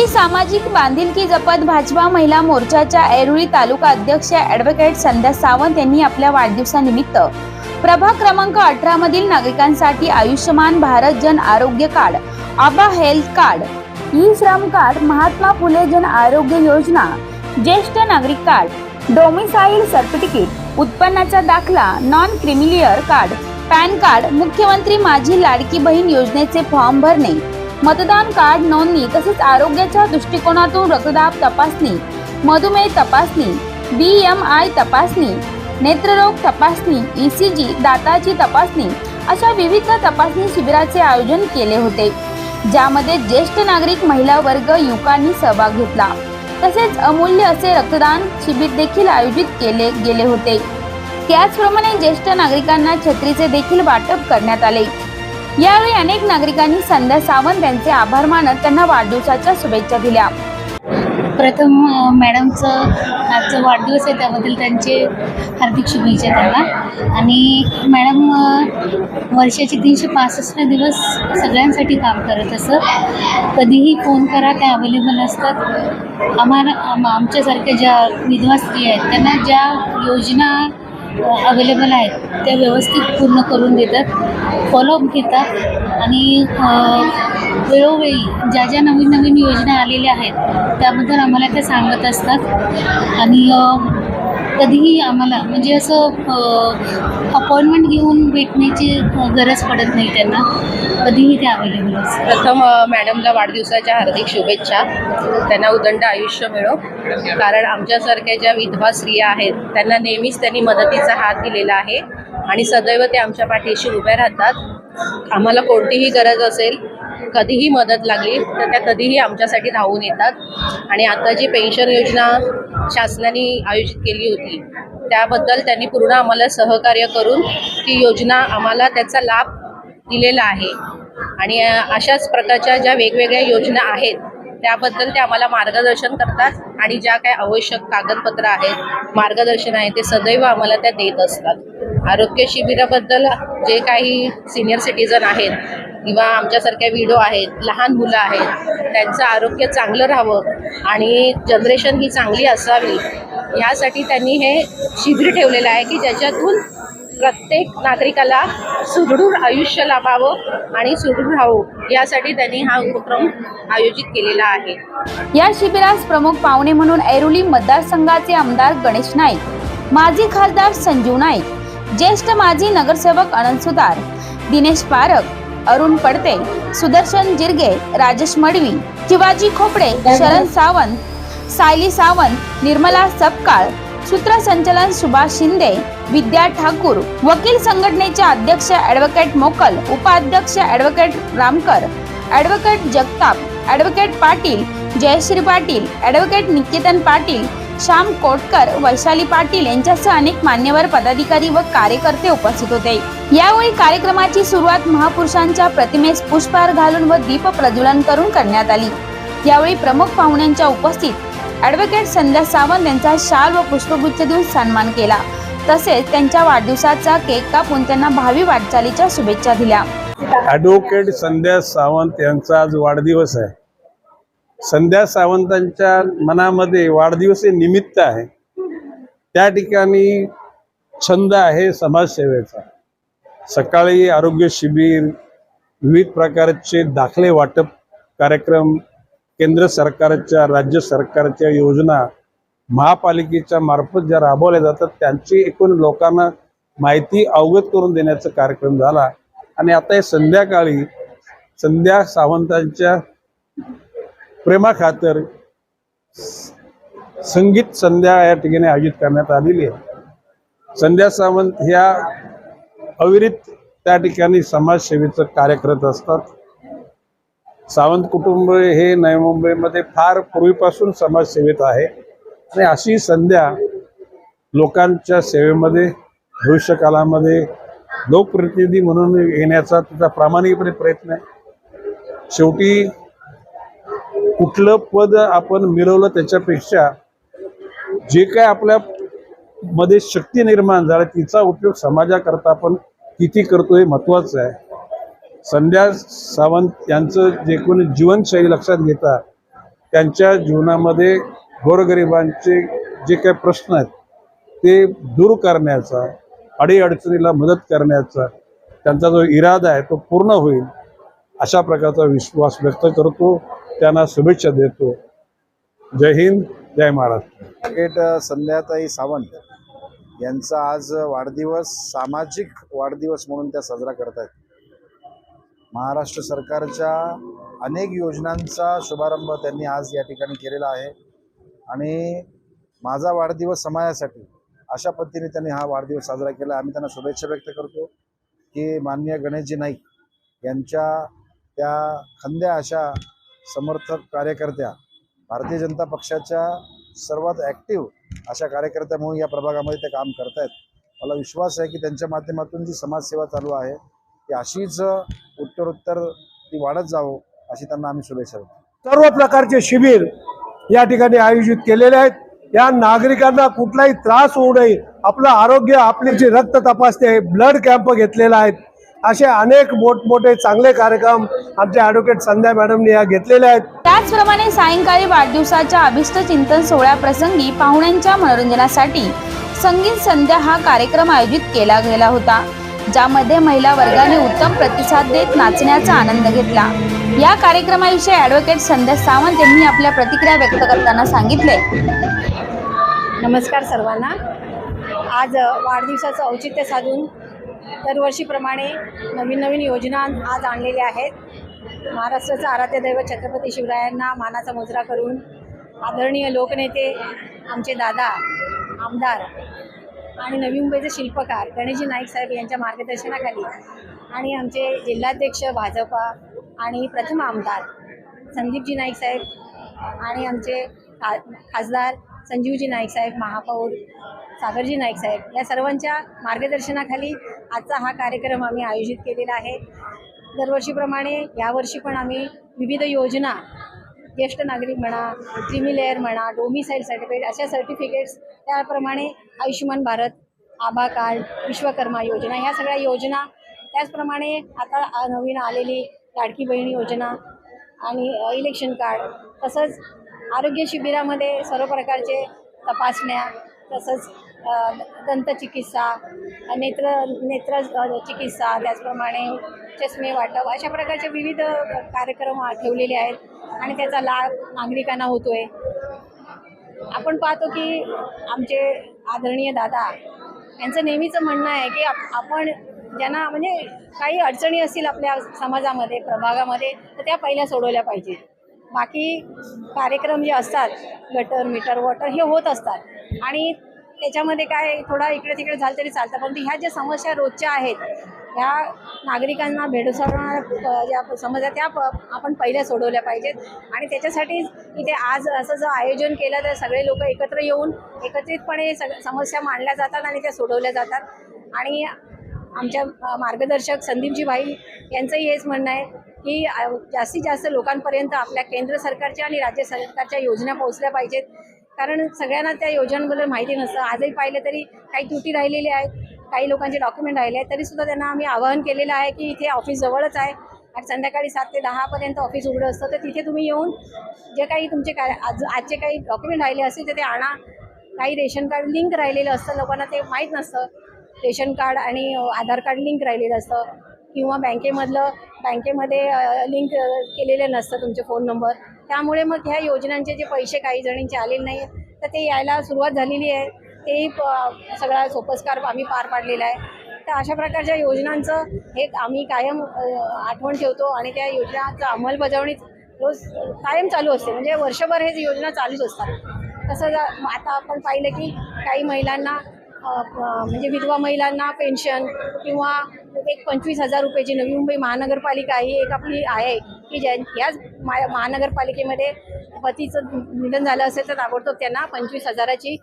आपली सामाजिक बांधिलकी जपत भाजपा महिला मोर्चाच्या ऐरुळी तालुका अध्यक्ष ॲडव्होकेट संध्या सावंत यांनी आपल्या वाढदिवसानिमित्त प्रभाग क्रमांक अठरा मधील नागरिकांसाठी Ayushman Bharat Jan Arogya card ABHA health card E Shram card Mahatma Phule Jan Arogya Yojana ज्येष्ठ नागरिक कार्ड डोमिसाईल सर्टिफिकेट उत्पन्नाचा दाखला non creamy layer card PAN card Mukhyamantri Majhi Ladki बहीण योजनेचे फॉर्म भरणे मतदान कार्ड नोंदणी तसेच आरोग्याच्या दृष्टिकोनातून रक्तदाब तपासणी मधुमेह तपासणी बी एम आय तपासणी नेत्ररोग तपासणी ई सी जी दाताची तपासणी अशा विविध तपासणी शिबिराचे आयोजन केले होते ज्यामध्ये ज्येष्ठ नागरिक महिला वर्ग युवकांनी सहभाग घेतला. तसेच अमूल्य असे रक्तदान शिबिर देखील आयोजित केले गेले होते. त्याचप्रमाणे ज्येष्ठ नागरिकांना छत्रीचे देखील वाटप करण्यात आले. यावेळी अनेक नागरिकांनी संध्या सावंत यांचे आभार मानत त्यांना वाढदिवसाच्या शुभेच्छा दिल्या. प्रथम मॅडमचं आजचा वाढदिवस आहे त्याबद्दल त्यांचे हार्दिक शुभेच्छा त्यांना. आणि मॅडम वर्षाचे तीनशे पासष्ट दिवस सगळ्यांसाठी काम करत असत. कधीही फोन करा त्या अवेलेबल असतात आम्हाला आमच्यासारख्या ज्या विधवा स्त्री आहेत त्यांना ज्या योजना अवेलेबल आहेत त्या व्यवस्थित पूर्ण करून देतात. फॉलोअप घेतात आणि वेळोवेळी ज्या ज्या नवीन नवीन योजना आलेल्या आहेत त्याबद्दल आम्हाला त्या सांगत असतात. आणि कधीही आम्हाला म्हणजे असं अपॉइंटमेंट घेऊन भेटण्याची गरज पडत नाही त्यांना. कधीही ते अवेलेबल असतात. प्रथम मॅडमला वाढदिवसाच्या हार्दिक शुभेच्छा. त्यांना उदंड आयुष्य मिळो. कारण आमच्यासारख्या ज्या विधवा स्त्रिया आहेत त्यांना नेहमीच त्यांनी मदतीचा हात दिलेला आहे. आणि सदैव ते आमच्या पाठीशी उभ्या राहतात. आम्हाला कोणतीही गरज असेल कधीही मदत लागली तर त्या कधीही आमच्यासाठी धावून येतात. आणि आता जी पेन्शन योजना शासनाने आयोजित केली होती त्याबद्दल त्यांनी पूर्ण आम्हाला सहकार्य करून ती योजना आम्हाला त्याचा लाभ दिलेला आहे. आणि अशाच प्रकारच्या ज्या वेगवेगळ्या योजना आहेत त्याबद्दल ते आम्हाला मार्गदर्शन करतात आणि ज्या काही आवश्यक कागदपत्र आहेत मार्गदर्शन आहे ते सदैव आम्हाला त्या देत असतात. आरोग्य शिबिराबद्दल जे काही सिनियर सिटीजन आहेत किंवा आमच्यासारख्या विडो आहेत लहान मुलं आहेत त्यांचं आरोग्य चांगलं राहावं आणि जनरेशन ही चांगली असावी यासाठी त्यांनी हे शिबिर ठेवलेलं आहे की ज्याच्यातून प्रत्येक नागरिकाला सुदृढ आयुष्य लाभावं आणि सुदृढ राहावं यासाठी त्यांनी हा उपक्रम आयोजित केलेला आहे. या शिबिरास प्रमुख पाहुणे म्हणून ऐरुली मतदारसंघाचे आमदार गणेश नाईक माजी खासदार संजीव नाईक ज्येष्ठ माजी नगरसेवक अनंत सुतार दिनेश पारक अरुण पडते सुदर्शन जिरगे राजेश मडवी शिवाजी खोपडे शरण सावंत सायली सावंत निर्मला सपकाळ सूत्रसंचलन सुभाष शिंदे विद्या ठाकूर वकील संघटनेचे अध्यक्ष ॲडव्होकेट मोकल उपाध्यक्ष advocate Ramkar advocate Jagtap advocate Patil Jayashree Patil advocate Niketan Patil Shyam Kotkar Vaishali Patil यांच्यासह अनेक मान्यवर पदाधिकारी व कार्यकर्ते उपस्थित होते. यावेळी कार्यक्रमाची सुरुवात महापुरुषांच्या प्रतिमेस पुष्पहार घालून व दीप प्रज्वलन करून करण्यात आली. यावेळी प्रमुख पाहुण्यांच्या उपस्थित ॲडव्होकेट संध्या सावंत यांचा शाल व पुष्पगुच्छ देऊन सन्मान केला. तसेच त्यांच्या वाढदिवसाचा केक कापून त्यांना भावी वाटचालीच्या शुभेच्छा दिल्या. ॲडव्होकेट संध्या सावंत यांचा आज वाढदिवस आहे. संध्या सावंतांच्या मनामध्ये वाढदिवस हे निमित्त आहे. त्या ठिकाणी छंद आहे समाजसेवेचा. सकाळी आरोग्य शिबिर विविध प्रकारचे दाखले वाटप कार्यक्रम केंद्र सरकारच्या राज्य सरकारच्या योजना महापालिकेच्या मार्फत ज्या राबवल्या जातात त्यांची एकूण लोकांना माहिती अवगत करून देण्याचा कार्यक्रम झाला. आणि आता हे संध्याकाळी संध्या सावंतांच्या प्रेमाखातर संगीत संध्या या ठिकाणी आयोजित करण्यात आलेली आहे. संध्या सावंत ह्या अविरित त्या ठिकाणी समाजसेवेचं कार्य करत असतात. सावंत कुटुंब हे नवी मुंबईमध्ये फार पूर्वीपासून समाजसेवेत आहे. आणि अशी संध्या लोकांच्या सेवेमध्ये भविष्यकालामध्ये लोकप्रतिनिधी म्हणून येण्याचा तिचा प्रामाणिकपणे प्रयत्न आहे. शेवटी कुठलं पद आपण मिळवलं त्याच्यापेक्षा जे काय आपल्या मध्ये शक्ती निर्माण झाली तिचा उपयोग समाजाकरता आपण किती करतो हे महत्त्वाचं आहे. संध्या सावंत यांचं जे कोणी जीवनशैली लक्षात घेता त्यांच्या जीवनामध्ये गोरगरिबांचे जे काही प्रश्न आहेत ते दूर करण्याचा अडीअडचणीला मदत करण्याचा त्यांचा जो इरादा आहे तो पूर्ण होईल. अशा प्रकारचा विश्वास व्यक्त करतो. त्यांना शुभेच्छा देतो. जय हिंद जय महाराष्ट्र. ॲडव्होकेट संध्याताई सावंत यांचा आज वाढदिवस सामाजिक वाढदिवस म्हणून त्या साजरा करत आहेत महाराष्ट्र सरकारच्या अनेक योजनांचा शुभारंभ त्यांनी आज या ठिकाणी केलेला आहे. आणि माझा वाढदिवस समाजासाठी अशा पद्धतीने त्यांनी हा वाढदिवस साजरा केला. आम्ही त्यांना शुभेच्छा व्यक्त करतो. की माननीय गणेशजी नाईक यांच्या त्या खंद्या अशा समर्थक कार्यकर्त्या भारतीय जनता पक्षाच्या सर्वात ॲक्टिव्ह अशा कार्यकर्त्या म्हणून या प्रभागामध्ये ते काम करत आहेत मला विश्वास आहे की त्यांच्या माध्यमातून जी समाजसेवा चालू आहे ती अशीच उत्तरोत्तर ती वाढत जावो अशी त्यांना आम्ही शुभेच्छा देतो. सर्व प्रकारचे शिबिर या ठिकाणी आयोजित केलेले आहेत. या नागरिकांना कुठलाही त्रास होऊ नये. आपलं आरोग्य आपले जे रक्त तपासते ब्लड कॅम्प घेतलेला आहेत असे अनेक मोठमोठे चांगले कार्यक्रम आमच्या ॲडव्होकेट संध्या मॅडमने या घेतलेले आहेत. त्याचप्रमाणे सायंकाळी वाढदिवसाच्या अभिष्ट चिंतन सोहळ्याप्रसंगी पाहुण्यांच्या मनोरंजनासाठी संगीत संध्या हा कार्यक्रम आयोजित केला गेला होता ज्यामध्ये महिला वर्गाने उत्तम प्रतिसाद देत नाचण्याचा आनंद घेतला. या कार्यक्रमाविषयी ॲडव्होकेट संध्या सावंत यांनी आपल्या प्रतिक्रिया व्यक्त करताना सांगितले. नमस्कार सर्वांना. आज वाढदिवसाचं औचित्य साधून दरवर्षीप्रमाणे नवीन नवीन योजना आज आणलेल्या आहेत. महाराष्ट्राचं आराध्य दैवत छत्रपती शिवरायांना मानाचा मुजरा करून आदरणीय लोकनेते आमचे दादा आमदार आणि नवी मुंबईचे शिल्पकार गणेशजी नाईक साहेब यांच्या मार्गदर्शनाखाली आणि आमचे जिल्हाध्यक्ष भाजपा आणि प्रथम आमदार संदीपजी नाईक साहेब आणि आमचे खा खासदार संजीवजी नाईक साहेब महापौर सागरजी नाईक साहेब या सर्वांच्या मार्गदर्शनाखाली आजचा हा कार्यक्रम आम्ही आयोजित केलेला आहे. दरवर्षीप्रमाणे यावर्षी पण आम्ही विविध योजना ज्येष्ठ नागरिक म्हणा क्रिमिलेअर म्हणा डोमिसाईल सर्टिफिकेट अशा सर्टिफिकेट्स त्याप्रमाणे आयुष्यमान भारत आभा कार्ड विश्वकर्मा योजना ह्या सगळ्या योजना त्याचप्रमाणे आता नवीन आलेली लाडकी बहीण योजना आणि इलेक्शन कार्ड तसंच आरोग्य शिबिरामध्ये सर्व प्रकारचे तपासण्या तसंच दंतचिकित्सा नेत्र नेत्र चिकित्सा त्याचप्रमाणे चष्मे वाटप अशा प्रकारचे विविध कार्यक्रम ठेवलेले आहेत आणि त्याचा लाभ नागरिकांना होतो आहे आपण पाहतो की आमचे आदरणीय दादा यांचं नेहमीचं म्हणणं आहे की आपण ज्यांना म्हणजे काही अडचणी असतील आपल्या समाजामध्ये प्रभागामध्ये तर त्या पहिल्या सोडवल्या पाहिजेत. बाकी कार्यक्रम जे असतात गटर मीटर वॉटर हे होत असतात. आणि त्याच्यामध्ये काय थोडा इकडे तिकडे झालं तरी चालतं परंतु ह्या ज्या समस्या रोजच्या आहेत ह्या नागरिकांना भेडसावणाऱ्या ज्या समस्या त्या प आपण पहिल्या सोडवल्या पाहिजेत. आणि त्याच्यासाठीच इथे आज असं जर आयोजन केलं तर सगळे लोक एकत्र येऊन एकत्रितपणे सग समस्या मांडल्या जातात आणि त्या सोडवल्या जातात. आणि आमच्या मार्गदर्शक संदीपजी भाई यांचंही हेच म्हणणं आहे की जास्तीत जास्त लोकांपर्यंत आपल्या केंद्र सरकारच्या आणि राज्य सरकारच्या योजना पोहोचल्या पाहिजेत. कारण सगळ्यांना त्या योजनांबद्दल माहिती नसतं. आजही पाहिलं तरी काही त्रुटी राहिलेली आहेत काही लोकांचे डॉक्युमेंट राहिले आहेत. तरीसुद्धा त्यांना आम्ही आवाहन केलेलं आहे की इथे ऑफिस जवळच आहे. आणि संध्याकाळी सात ते दहापर्यंत ऑफिस उघडं असतं. तर तिथे तुम्ही येऊन जे काही तुमचे काय आज आजचे काही डॉक्युमेंट राहिले असतील तर ते आणा. काही रेशन कार्ड लिंक राहिलेलं असतं लोकांना ते माहीत नसतं. रेशन कार्ड आणि आधार कार्ड लिंक राहिलेलं असतं. किंवा बँकेमधलं बँकेमध्ये लिंक केलेले नसतं तुमचे फोन नंबर. त्यामुळे मग ह्या योजनांचे जे पैसे काही जणींचे आलेले नाही तर ते यायला सुरुवात झालेली आहे. तेही प- सगळा सोपस्कार आम्ही पार पाडलेला आहे. तर अशा प्रकारच्या योजनांचं हे आम्ही कायम आठवण ठेवतो आणि त्या योजनाचं अंमलबजावणी रोज कायम चालू असते. म्हणजे वर्षभर हे योजना चालूच असतात. तसं जर आता आपण पाहिलं की काही महिलांना म्हणजे विधवा महिलांना पेन्शन किंवा एक पंचवीस हजार रुपयाची नवी मुंबई महानगरपालिका ही एक आपली आहे की ज्या याच महानगरपालिकेमध्ये पतीचं निधन झालं असेल तर ताबडतोब त्यांना पंचवीस हजाराची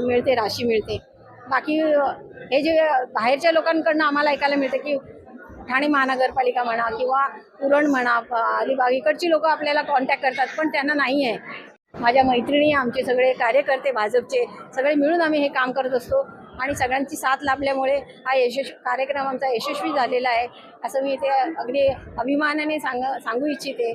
मिळते राशी मिळते. बाकी हे जे बाहेरच्या लोकांकडनं आम्हाला ऐकायला मिळतं की ठाणे महानगरपालिका म्हणा किंवा पुरण म्हणा अलिबाग इकडची लोक आपल्याला कॉन्टॅक्ट करतात पण त्यांना नाही आहे माझ्या मैत्रिणी आमचे सगळे कार्यकर्ते भाजपचे सगळे मिळून आम्ही हे काम करत असतो. आणि सगळ्यांची साथ लाभल्यामुळे हा यशस्वी कार्यक्रम आमचा यशस्वी झालेला आहे असं मी इथे अगदी अभिमानाने सांग सांगू इच्छिते.